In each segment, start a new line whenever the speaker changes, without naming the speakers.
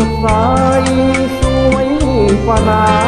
sai sua infanar.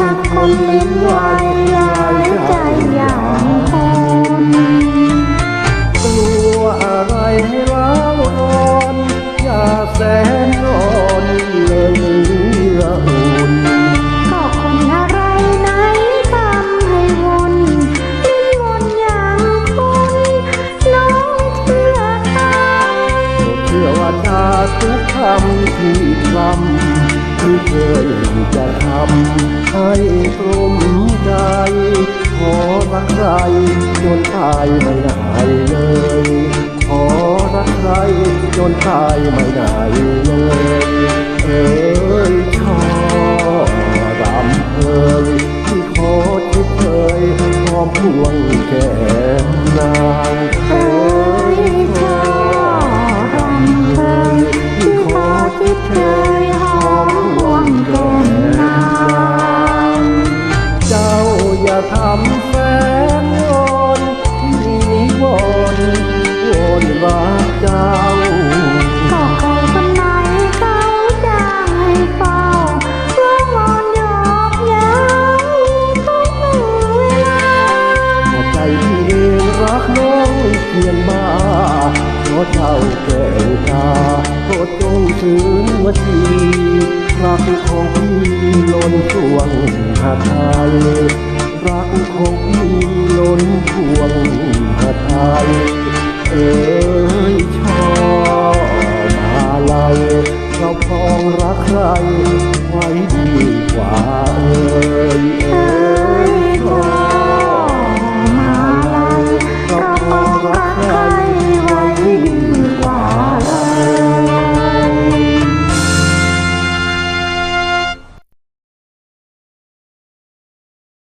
คนลิ้นไวย้ายใจอย่างคน
กลัวอะไรให้เรานอนอย่าแสนนอนเลยเนื้ออุ่น
ก็คนอะไรไหนทำให้วนลิ้นวนอย่างคนน้องเชื่อทาง
เชื่อว่าดาทุกคำที่คำ ที่เคยจะทำให้กลุ้มใจ ขอรักใครจนตายไม่ได้เลย ขอรักใครจนตายไม่ได้เลยเอ้ยชอรำเอ่ยที่ขอชิดเคยพร้อมพวงแก้มนาง
รัก
เจ้า ก็
ใครคนไหนเขาจะให้เฝ้าร้องวอนหยอกย้าทุกเวลา
พอใจที่เองรักน้องเพียงบ้าเพราะเจ้าแก่งตาโปรดจงถึงวันทีรักของพี่ล้นสวงหาไทย